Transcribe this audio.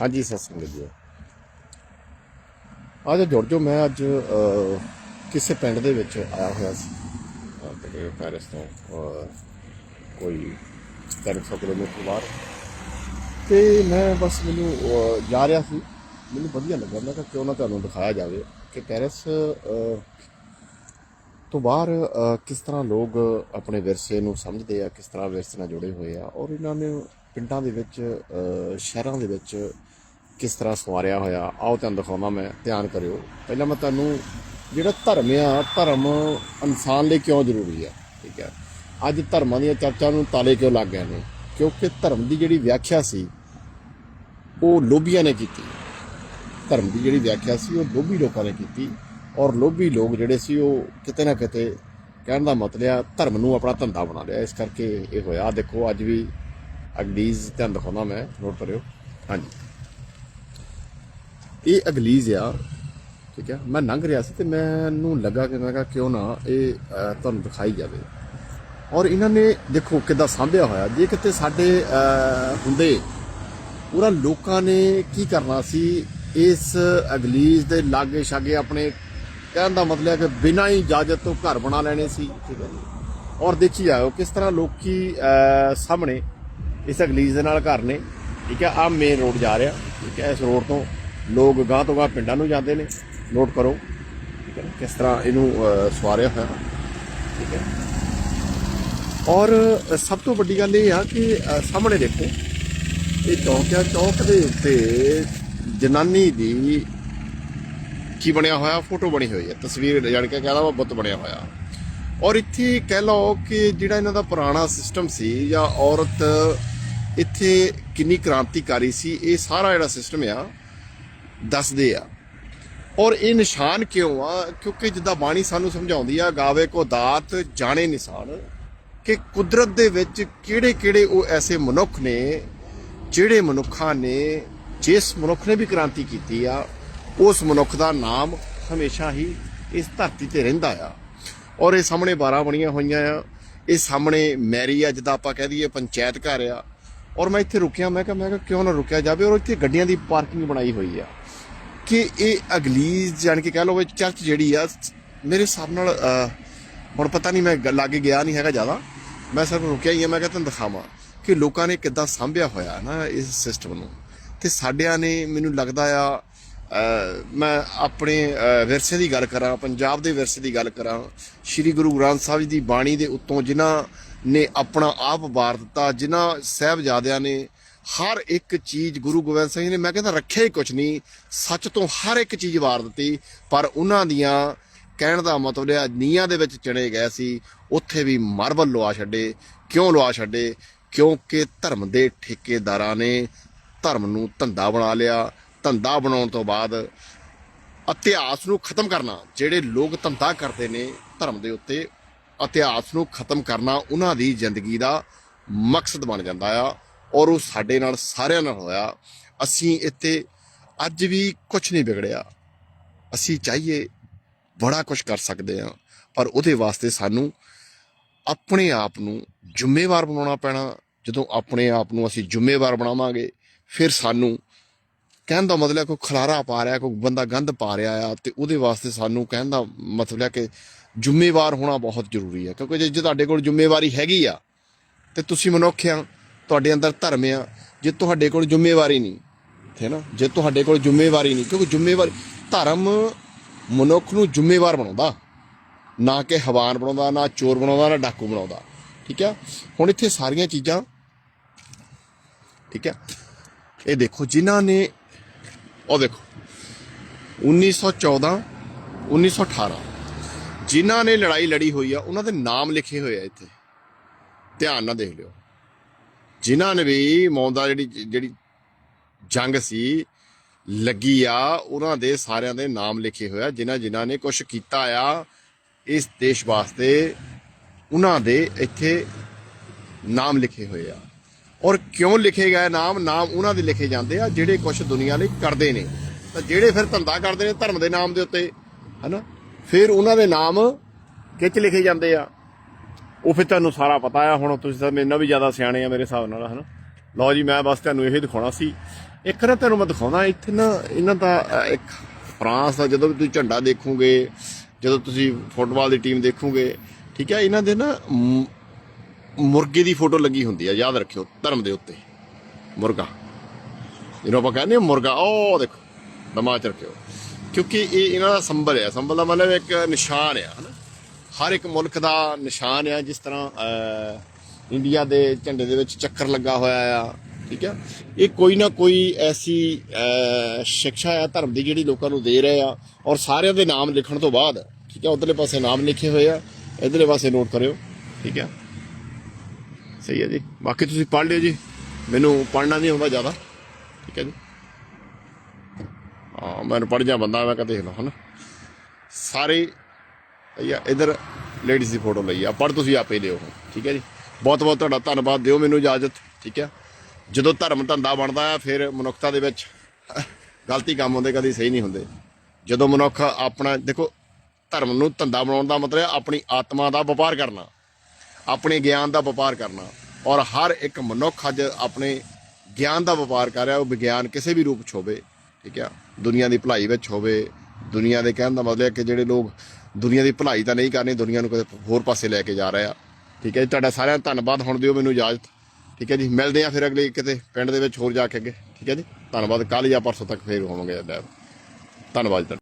ਹਾਂਜੀ ਸਤਿ ਸ੍ਰੀ ਅਕਾਲ ਜੀ। ਅੱਜ ਜੁੜ ਜੋ ਮੈਂ ਅੱਜ ਕਿਸੇ ਪਿੰਡ ਦੇ ਵਿੱਚ ਆਇਆ ਹੋਇਆ ਸੀ। ਤੇ ਪੈਰਿਸ ਤੋਂ ਅਹ, ਕੋਈ 300 ਕਿਲੋਮੀਟਰ ਬਾਹਰ। ਤੇ ਮੈਂ ਬਸ ਮੈਨੂੰ ਜਾ ਰਿਹਾ ਸੀ। ਮੈਨੂੰ ਵਧੀਆ ਲੱਗਾ। ਮੈਂ ਕਿਹਾ ਕਿਉਂ ਨਾ ਤੁਹਾਨੂੰ ਦਿਖਾਇਆ ਜਾਵੇ ਕਿ ਪੈਰਿਸ ਤੋਂ ਬਾਹਰ ਕਿਸ ਤਰ੍ਹਾਂ ਲੋਕ ਆਪਣੇ ਵਿਰਸੇ ਨੂੰ ਸਮਝਦੇ ਆ ਕਿਸ ਤਰ੍ਹਾਂ ਵਿਰਸੇ ਨਾਲ ਜੁੜੇ ਹੋਏ ਆ। ਔਰ ਇਹਨਾਂ ਨੇ ਪਿੰਡਾਂ ਦੇ ਵਿੱਚ ਸ਼ਹਿਰਾਂ ਦੇ ਵਿੱਚ ਕਿਸ ਤਰ੍ਹਾਂ ਸਵਾਰਿਆ ਹੋਇਆ, ਆਓ ਤੁਹਾਨੂੰ ਦਿਖਾਉਣਾ ਮੈਂ, ਧਿਆਨ ਕਰਿਓ। ਪਹਿਲਾਂ ਮੈਂ ਤੁਹਾਨੂੰ ਜਿਹੜਾ ਧਰਮ ਆ, ਧਰਮ ਇਨਸਾਨ ਲਈ ਕਿਉਂ ਜ਼ਰੂਰੀ ਆ? ਠੀਕ ਹੈ। ਅੱਜ ਧਰਮਾਂ ਦੀਆਂ ਚਰਚਾ ਨੂੰ ਤਾਲੇ ਕਿਉਂ ਲੱਗ ਗਏ ਨੇ? ਕਿਉਂਕਿ ਧਰਮ ਦੀ ਜਿਹੜੀ ਵਿਆਖਿਆ ਸੀ, ਉਹ ਲੋਭੀਆਂ ਨੇ ਕੀਤੀ। ਧਰਮ ਦੀ ਜਿਹੜੀ ਵਿਆਖਿਆ ਸੀ, ਉਹ ਲੋਭੀ ਲੋਕਾਂ ਨੇ ਕੀਤੀ। ਔਰ ਲੋਭੀ ਲੋਕ ਜਿਹੜੇ ਸੀ, ਉਹ ਕਿਤੇ ਨਾ ਕਿਤੇ ਕਹਿਣ ਦਾ ਮਤਲਬ ਆ, ਧਰਮ ਨੂੰ ਆਪਣਾ ਧੰਦਾ ਬਣਾ ਲਿਆ। ਇਸ ਕਰਕੇ ਇਹ ਹੋਇਆ। ਦੇਖੋ, ਅੱਜ ਵੀ ਅਗਲੀਜ਼ ਤੁਹਾਨੂੰ ਦਿਖਾਉਣਾ ਮੈਂ, ਨੋਟ ਕਰਿਓ। ਹਾਂਜੀ। ਇਹ ਅਗਲੀਜ਼ ਆ, ਠੀਕ ਹੈ ਮੈਂ ਲੰਘ ਰਿਹਾ ਸੀ ਤੇ ਮੈਨੂੰ ਲੱਗਾ ਕਿ, ਮੈਂ ਕਿਹਾ ਕਿਉਂ ਨਾ ਇਹ ਤੁਹਾਨੂੰ ਦਿਖਾਈ ਜਾਵੇ। ਔਰ ਇਹਨਾਂ ਨੇ ਦੇਖੋ ਕਿੱਦਾਂ ਸਾਂਭਿਆ ਹੋਇਆ। ਜੇ ਕਿਤੇ ਸਾਡੇ ਹੁੰਦੇ ਉਹਨਾਂ ਲੋਕਾਂ ਨੇ ਕੀ ਕਰਨਾ ਸੀ? ਇਸ ਅਗਲੀਜ਼ ਦੇ ਲਾਗੇ ਛਾਗੇ ਆਪਣੇ ਕਹਿਣ ਦਾ ਮਤਲਬ ਹੈ ਕਿ ਬਿਨਾਂ ਹੀ ਇਜਾਜ਼ਤ ਤੋਂ ਘਰ ਬਣਾ ਲੈਣੇ ਸੀ, ਠੀਕ ਹੈ ਜੀ? ਔਰ ਦੇਖੀ ਜਾਓ ਕਿਸ ਤਰ੍ਹਾਂ ਲੋਕੀ ਸਾਹਮਣੇ ਇਸ ਅਗਲੀਜ਼ ਦੇ ਨਾਲ ਘਰ ਨੇ, ਠੀਕ ਹੈ? ਆ ਮੇਨ ਰੋਡ ਜਾ ਰਿਹਾ, ਠੀਕ ਹੈ? ਇਸ ਰੋਡ ਤੋਂ ਲੋਕ ਗਾਂ ਤੋਂ ਗਾਂ ਪਿੰਡਾਂ ਨੂੰ ਜਾਂਦੇ ਨੇ। ਨੋਟ ਕਰੋ। ਠੀਕ ਹੈ ਕਿਸ ਤਰ੍ਹਾਂ ਇਹਨੂੰ ਸਵਾਰਿਆ ਹੋਇਆ। ਠੀਕ ਹੈ। ਔਰ, ਸਭ ਤੋਂ ਵੱਡੀ ਗੱਲ ਇਹ ਆ ਕਿ ਸਾਹਮਣੇ ਦੇਖੋ, ਇਹ ਚੌਕ ਆ ਚੌਕ ਦੇ ਉੱਤੇ ਜਨਾਨੀ ਦੀ ਕੀ ਬਣਿਆ ਹੋਇਆ? ਫੋਟੋ ਬਣੀ ਹੋਈ ਹੈ। ਤਸਵੀਰ ਜਾਣ ਕੇ ਕਹਦਾ ਵਾ, ਬੁੱਤ ਬਣਿਆ ਹੋਇਆ। ਔਰ ਇੱਥੇ ਕਹਿ ਲਓ ਕਿ ਜਿਹੜਾ ਇਹਨਾਂ ਦਾ ਪੁਰਾਣਾ ਸਿਸਟਮ ਸੀ ਜਾਂ ਔਰਤ ਇੱਥੇ ਕਿੰਨੀ ਕ੍ਰਾਂਤੀਕਾਰੀ ਸੀ, ਇਹ ਸਾਰਾ ਜਿਹੜਾ ਸਿਸਟਮ ਆ ਦੱਸਦੇ ਆ। ਔਰ ਇਹ ਨਿਸ਼ਾਨ ਕਿਉਂ ਆ? ਕਿਉਂਕਿ ਜਿੱਦਾਂ ਬਾਣੀ ਸਾਨੂੰ ਸਮਝਾਉਂਦੀ ਆ, ਗਾਵੇ ਕੋ ਦਾਤ, ਜਾਣੇ ਨਿਸ਼ਾਨ, ਕਿ ਕੁਦਰਤ ਦੇ ਵਿੱਚ ਕਿਹੜੇ ਕਿਹੜੇ ਉਹ ਐਸੇ ਮਨੁੱਖ ਨੇ, ਜਿਹੜੇ ਮਨੁੱਖਾਂ ਨੇ, ਜਿਸ ਮਨੁੱਖ ਨੇ ਵੀ ਕ੍ਰਾਂਤੀ ਕੀਤੀ ਆ, ਉਸ ਮਨੁੱਖ ਦਾ ਨਾਮ ਹਮੇਸ਼ਾ ਹੀ ਇਸ ਧਰਤੀ ਤੇ ਰਹਿੰਦਾ ਆ। ਔਰ ਇਹ ਸਾਹਮਣੇ 12 ਬਣੀਆਂ ਹੋਈਆਂ ਆ। ਇਹ ਸਾਹਮਣੇ ਮੈਰੀ ਆ, ਜਿੱਦਾਂ ਆਪਾਂ ਕਹਿ ਦਈਏ ਪੰਚਾਇਤ ਘਰ ਆ। ਔਰ ਮੈਂ ਇੱਥੇ ਰੁਕਿਆ, ਮੈਂ ਕਿਹਾ ਮੈਂ ਕਿਹਾ, ਕਿਉਂ ਨਾ ਰੁਕਿਆ ਜਾਵੇ? ਔਰ ਇੱਥੇ ਗੱਡੀਆਂ ਦੀ ਪਾਰਕਿੰਗ ਬਣਾਈ ਹੋਈ ਆ। ਕਿ ਇਹ ਅਗਲੀ ਜਾਣ ਕੇ ਕਹਿ ਲਓ ਵੀ ਚਰਚ ਜਿਹੜੀ ਆ, ਮੇਰੇ ਹਿਸਾਬ ਨਾਲ ਹੁਣ ਪਤਾ ਨਹੀਂ ਮੈਂ ਲਾਗੇ ਗਿਆ ਨਹੀਂ ਹੈਗਾ ਜ਼ਿਆਦਾ। ਮੈਂ ਸਿਰਫ ਰੁਕਿਆ ਹੀ ਆ, ਮੈਂ ਕਿਹਾ ਤੁਹਾਨੂੰ ਦਿਖਾਵਾਂ ਕਿ ਲੋਕਾਂ ਨੇ ਕਿੱਦਾਂ ਸਾਂਭਿਆ ਹੋਇਆ ਨਾ ਇਸ ਸਿਸਟਮ ਨੂੰ। ਤੇ ਸਾਡਿਆਂ ਨੇ ਮੈਨੂੰ ਲੱਗਦਾ ਆ ਮੈਂ ਆਪਣੇ ਵਿਰਸੇ ਦੀ ਗੱਲ ਕਰਾਂ, ਪੰਜਾਬ ਦੇ ਵਿਰਸੇ ਦੀ ਗੱਲ ਕਰਾਂ, ਸ੍ਰੀ ਗੁਰੂ ਗ੍ਰੰਥ ਸਾਹਿਬ ਜੀ ਦੀ ਬਾਣੀ ਦੇ ਉੱਤੋਂ ਜਿਨ੍ਹਾਂ ਨੇ ਆਪਣਾ ਆਪ ਵਾਰ ਦਿੱਤਾ, ਜਿਨ੍ਹਾਂ ਸਾਹਿਬਜ਼ਾਦਿਆਂ ਨੇ ਹਰ ਇੱਕ ਚੀਜ਼ ਗੁਰੂ ਗੋਬਿੰਦ ਸਿੰਘ ਜੀ ਨੇ, ਮੈਂ ਕਹਿੰਦਾ ਰੱਖਿਆ ਹੀ ਕੁਝ ਨਹੀਂ। ਸੱਚ ਤੋਂ ਹਰ ਇੱਕ ਚੀਜ਼ ਵਾਰ ਦਿੱਤੀ, ਪਰ ਉਹਨਾਂ ਦੀਆਂ ਕਹਿਣ ਦਾ ਮਤਲਬ ਹੈ ਨੀਆਂ ਦੇ ਵਿੱਚ ਚਿਣੇ ਗਏ ਸੀ, ਉੱਥੇ ਵੀ ਮਾਰਬਲ ਲਵਾ ਛੱਡੇ। ਕਿਉਂ ਲਵਾ ਛੱਡੇ? ਕਿਉਂਕਿ ਧਰਮ ਦੇ ਠੇਕੇਦਾਰਾਂ ਨੇ ਧਰਮ ਨੂੰ ਧੰਦਾ ਬਣਾ ਲਿਆ। ਧੰਦਾ ਬਣਾਉਣ ਤੋਂ ਬਾਅਦ ਇਤਿਹਾਸ ਨੂੰ ਖਤਮ ਕਰਨਾ, ਜਿਹੜੇ ਲੋਕ ਧੰਦਾ ਕਰਦੇ ਨੇ ਧਰਮ ਦੇ ਉੱਤੇ, ਇਤਿਹਾਸ ਨੂੰ ਖਤਮ ਕਰਨਾ ਉਹਨਾਂ ਦੀ ਜ਼ਿੰਦਗੀ ਦਾ ਮਕਸਦ ਬਣ ਜਾਂਦਾ ਆ। ਔਰ ਉਹ ਸਾਡੇ ਨਾਲ ਸਾਰਿਆਂ ਨਾਲ ਹੋਇਆ। ਅਸੀਂ ਇੱਥੇ ਅੱਜ ਵੀ ਕੁਝ ਨਹੀਂ ਵਿਗੜਿਆ। ਅਸੀਂ ਚਾਹੀਏ ਬੜਾ ਕੁਝ ਕਰ ਸਕਦੇ ਹਾਂ, ਪਰ ਉਹਦੇ ਵਾਸਤੇ ਸਾਨੂੰ ਆਪਣੇ ਆਪ ਨੂੰ ਜ਼ਿੰਮੇਵਾਰ ਬਣਾਉਣਾ ਪੈਣਾ। ਜਦੋਂ ਆਪਣੇ ਆਪ ਨੂੰ ਅਸੀਂ ਜ਼ਿੰਮੇਵਾਰ ਬਣਾਵਾਂਗੇ, ਫਿਰ ਸਾਨੂੰ ਕਹਿਣ ਦਾ ਮਤਲਬ ਕੋਈ ਖਲਾਰਾ ਪਾ ਰਿਹਾ, ਕੋਈ ਬੰਦਾ ਗੰਦ ਪਾ ਰਿਹਾ ਆ ਤੇ ਉਹਦੇ ਵਾਸਤੇ ਸਾਨੂੰ ਕਹਿਣ ਦਾ ਮਤਲਬ ਹੈ ਕਿ ਜ਼ਿੰਮੇਵਾਰ ਹੋਣਾ ਬਹੁਤ ਜ਼ਰੂਰੀ ਹੈ। ਕਿਉਂਕਿ ਜੇ ਜੇ ਤੁਹਾਡੇ ਕੋਲ ਜ਼ਿੰਮੇਵਾਰੀ ਹੈਗੀ ਆ, ਤੇ ਤੁਸੀਂ ਮਨੁੱਖ ਆ ਤੁਹਾਡੇ ਅੰਦਰ ਧਰਮ ਆ, ਜੇ ਤੁਹਾਡੇ ਕੋਲ ਜ਼ਿੰਮੇਵਾਰੀ ਨਹੀਂ ਹੈ ਨਾ? ਜੇ ਤੁਹਾਡੇ ਕੋਲ ਜ਼ਿੰਮੇਵਾਰੀ ਨਹੀਂ, ਕਿਉਂਕਿ ਜ਼ਿੰਮੇਵਾਰੀ, ਧਰਮ ਮਨੁੱਖ ਨੂੰ ਜ਼ਿੰਮੇਵਾਰ ਬਣਾਉਂਦਾ। ਨਾ ਕਿ ਹਵਾਨ ਬਣਾਉਂਦਾ, ਨਾ ਚੋਰ ਬਣਾਉਂਦਾ, ਨਾ ਡਾਕੂ ਬਣਾਉਂਦਾ, ਠੀਕ ਆ ਹੁਣ ਇੱਥੇ ਸਾਰੀਆਂ ਚੀਜ਼ਾਂ, ਠੀਕ ਆ ਇਹ ਦੇਖੋ, ਜਿਨ੍ਹਾਂ ਨੇ, ਉਹ ਦੇਖੋ 1914 1918 ਜਿਨ੍ਹਾਂ ਨੇ ਲੜਾਈ ਲੜੀ ਹੋਈ ਆ, ਉਹਨਾਂ ਦੇ ਨਾਮ ਲਿਖੇ ਹੋਏ ਆ ਇੱਥੇ। ਧਿਆਨ ਨਾਲ ਦੇਖ ਲਿਓ। ਜਿਨ੍ਹਾਂ ਨੇ ਵੀ ਮੌਂਦਾ ਜਿਹੜੀ ਜਿਹੜੀ ਜੰਗ ਸੀ, ਲੱਗੀ ਆ, ਉਹਨਾਂ ਦੇ ਸਾਰਿਆਂ ਦੇ ਨਾਮ ਲਿਖੇ ਹੋਇਆ ਜਿਨ੍ਹਾਂ ਜਿਨ੍ਹਾਂ ਨੇ ਕੁਝ ਕੀਤਾ ਆ ਇਸ ਦੇਸ਼ ਵਾਸਤੇ, ਉਹਨਾਂ ਦੇ ਇੱਥੇ ਨਾਮ ਲਿਖੇ ਹੋਏ ਆ। ਔਰ ਕਿਉਂ ਲਿਖੇ ਗਏ ਨਾਮ? ਨਾਮ ਉਹਨਾਂ ਦੇ ਲਿਖੇ ਜਾਂਦੇ ਆ, ਜਿਹੜੇ ਕੁਝ ਦੁਨੀਆ ਲਈ ਕਰਦੇ ਨੇ। ਤਾਂ ਜਿਹੜੇ ਫਿਰ ਧੰਦਾ ਕਰਦੇ ਨੇ ਧਰਮ ਦੇ ਨਾਮ ਦੇ ਉੱਤੇ, ਹਨਾ? ਫਿਰ ਉਹਨਾਂ ਦੇ ਨਾਮ ਕਿੱਚ ਲਿਖੇ ਜਾਂਦੇ ਆ? ਉਹ ਫਿਰ ਤੁਹਾਨੂੰ ਸਾਰਾ ਪਤਾ ਆ, ਹੁਣ ਤੁਸੀਂ ਤਾਂ ਮੇਰੇ ਨਾਲ ਵੀ ਜ਼ਿਆਦਾ ਸਿਆਣੇ ਆ ਮੇਰੇ ਹਿਸਾਬ ਨਾਲ, ਹਨਾ? ਲਓ ਜੀ, ਮੈਂ ਬਸ ਤੁਹਾਨੂੰ ਇਹ ਦਿਖਾਉਣਾ ਸੀ। ਇੱਕ ਨਾ ਤੁਹਾਨੂੰ ਮੈਂ ਦਿਖਾਉਣਾ, ਇੱਥੇ ਨਾ ਇਹਨਾਂ ਦਾ ਇੱਕ ਫਰਾਂਸ ਦਾ ਜਦੋਂ ਵੀ ਤੁਸੀਂ ਝੰਡਾ ਦੇਖੋਗੇ, ਜਦੋਂ ਤੁਸੀਂ ਫੁੱਟਬਾਲ ਦੀ ਟੀਮ ਦੇਖੋਗੇ, ਠੀਕ ਹੈ ਇਹਨਾਂ ਦੇ ਨਾ ਮੁਰਗੇ ਦੀ ਫੋਟੋ ਲੱਗੀ ਹੁੰਦੀ ਆ, ਯਾਦ ਰੱਖਿਓ, ਧਰਮ ਦੇ ਉੱਤੇ। ਮੁਰਗਾ। ਇਹਨੂੰ ਆਪਾਂ ਕਹਿੰਦੇ ਹਾਂ ਮੁਰਗਾ। ਉਹ ਦੇਖੋ, ਦਿਮਾਗ 'ਚ ਰੱਖਿਓ। ਕਿਉਂਕਿ ਇਹ ਇਹਨਾਂ ਦਾ ਸੰਬਲ ਹੈ ਸੰਬਲ ਦਾ ਮਤਲਬ ਇੱਕ ਨਿਸ਼ਾਨ ਆ, ਹਨਾ? ਹਰ ਇੱਕ ਮੁਲਕ ਦਾ ਨਿਸ਼ਾਨ ਆ ਜਿਸ ਤਰ੍ਹਾਂ ਇੰਡੀਆ ਦੇ ਝੰਡੇ ਦੇ ਵਿੱਚ ਚੱਕਰ ਲੱਗਾ ਹੋਇਆ ਆ ਠੀਕ ਆ? ਇਹ ਕੋਈ ਨਾ ਕੋਈ ਐਸੀ ਅਹ, ਸਿੱਖਿਆ ਆ ਧਰਮ ਦੀ ਜਿਹੜੀ ਲੋਕਾਂ ਨੂੰ ਦੇ ਰਹੇ ਆ ਔਰ ਸਾਰਿਆਂ ਦੇ ਨਾਮ ਲਿਖਣ ਤੋਂ ਬਾਅਦ ਠੀਕ ਆ? ਉਧਰਲੇ ਪਾਸੇ ਨਾਮ ਲਿਖੇ ਹੋਏ ਆ ਇਧਰਲੇ ਪਾਸੇ ਨੋਟ ਕਰਿਓ ਠੀਕ ਆ? ਸਹੀ ਹੈ ਜੀ। ਬਾਕੀ ਤੁਸੀਂ ਪੜ੍ਹ ਲਿਓ ਜੀ। ਮੈਨੂੰ ਪੜ੍ਹਨਾ ਨਹੀਂ ਆਉਂਦਾ ਜ਼ਿਆਦਾ ਠੀਕ ਹੈ ਜੀ? ਹਾਂ ਮੈਨੂੰ ਪੜ੍ਹ ਜਾ ਬੰਦਾ ਮੈਂ ਕਦੇ ਦੇਖ ਲਓ ਹਨਾ? ਸਾਰੇ ਭਈਆ, ਇਧਰ ਲੇਡੀਜ਼ ਦੀ ਫੋਟੋ ਲਈ ਆ ਪੜ੍ਹ ਤੁਸੀਂ ਆਪੇ ਲਿਓ ਠੀਕ ਹੈ ਜੀ? ਬਹੁਤ ਬਹੁਤ ਤੁਹਾਡਾ ਧੰਨਵਾਦ, ਦਿਓ ਮੈਨੂੰ ਇਜਾਜ਼ਤ, ਠੀਕ ਹੈ? ਜਦੋਂ ਧਰਮ ਧੰਦਾ ਬਣਦਾ ਆ ਫਿਰ ਮਨੁੱਖਤਾ ਦੇ ਵਿੱਚ ਗਲਤੀ ਕੰਮ ਹੁੰਦੇ, ਕਦੀ ਸਹੀ ਨਹੀਂ ਹੁੰਦੇ। ਜਦੋਂ ਮਨੁੱਖ ਆਪਣਾ, ਦੇਖੋ, ਧਰਮ ਨੂੰ ਧੰਦਾ ਬਣਾਉਣ ਦਾ ਮਤਲਬ ਹੈ ਆਪਣੀ ਆਤਮਾ ਦਾ ਵਪਾਰ ਕਰਨਾ, ਆਪਣੇ ਗਿਆਨ ਦਾ ਵਪਾਰ ਕਰਨਾ, ਔਰ ਹਰ ਇੱਕ ਮਨੁੱਖ ਅੱਜ ਆਪਣੇ ਗਿਆਨ ਦਾ ਵਪਾਰ ਕਰ ਰਿਹਾ, ਉਹ ਵਿਗਿਆਨ ਕਿਸੇ ਵੀ ਰੂਪ 'ਚ ਹੋਵੇ, ਠੀਕ ਹੈ? ਦੁਨੀਆ ਦੀ ਭਲਾਈ ਵਿੱਚ ਹੋਵੇ, ਦੁਨੀਆ ਦੇ ਕਹਿਣ ਦਾ ਮਤਲਬ ਹੈ ਕਿ ਜਿਹੜੇ ਲੋਕ ਦੁਨੀਆ ਦੀ ਭਲਾਈ ਤਾਂ ਨਹੀਂ ਕਰਨੀ, ਦੁਨੀਆ ਨੂੰ ਕਦੇ ਹੋਰ ਪਾਸੇ ਲੈ ਕੇ ਜਾ ਰਿਹਾ। ਠੀਕ ਹੈ ਜੀ, ਤੁਹਾਡਾ ਸਾਰਿਆਂ ਦਾ ਧੰਨਵਾਦ, ਹੁਣ ਦਿਓ ਮੈਨੂੰ ਇਜਾਜ਼ਤ। ਠੀਕ ਹੈ ਜੀ, ਮਿਲਦੇ ਆ ਫਿਰ ਅਗਲੇ ਕਿਤੇ ਪਿੰਡ ਦੇ ਵਿੱਚ ਹੋਰ ਜਾ ਕੇ ਅੱਗੇ। ਠੀਕ ਹੈ ਜੀ, ਧੰਨਵਾਦ, ਕੱਲ੍ਹ ਜਾਂ ਪਰਸੋਂ ਤੱਕ ਫੇਰ ਹੋਵਾਂਗੇ ਧੰਨਵਾਦ ਤੁਹਾਡਾ।